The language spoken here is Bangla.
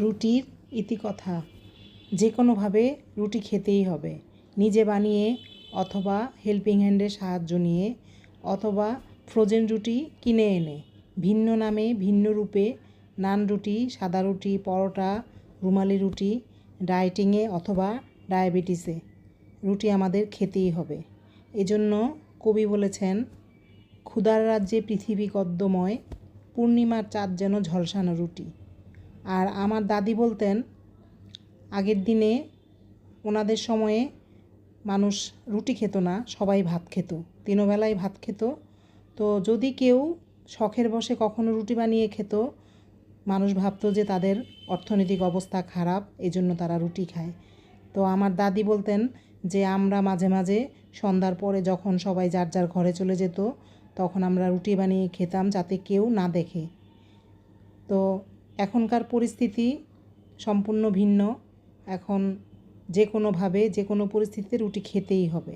রুটির ইতিকথা যে কোনোভাবে রুটি খেতেই হবে। নিজে বানিয়ে অথবা হেল্পিং হ্যান্ডের সাহায্য নিয়ে অথবা ফ্রোজেন রুটি কিনে এনে, ভিন্ন নামে ভিন্ন রূপে নান রুটি, সাদা রুটি, পরোটা, রুমালি রুটি ডায়েটিংয়ে অথবা ডায়াবেটিসে রুটি আমাদের খেতেই হবে। এজন্য কবি বলেছেন, ক্ষুধার রাজ্যে পৃথিবী কদ্দময়, পূর্ণিমার চাঁদ যেন ঝলসানো রুটি। আর আমার দাদি বলতেন, আগের দিনে ওনাদের সময়ে মানুষ রুটি খেত না, সবাই ভাত খেত। তিনবেলায় ভাত খেত। তো যদি কেউ শখের বসে কখনো রুটি বানিয়ে খেত, মানুষ ভাবতো যে তাদের অর্থনৈতিক অবস্থা খারাপ, এজন্য তারা রুটি খায়। তো আমার দাদি বলতেন যে, আমরা মাঝে মাঝে সন্ধ্যার পরে যখন সবাই যার যার ঘরে চলে যেত, তখন আমরা রুটি বানিয়ে খেতাম যাতে কেউ না দেখে। তো এখনকার পরিস্থিতি সম্পূর্ণ ভিন্ন। এখন যে কোনোভাবে যে কোনো পরিস্থিতিতে রুটি খেতেই হবে।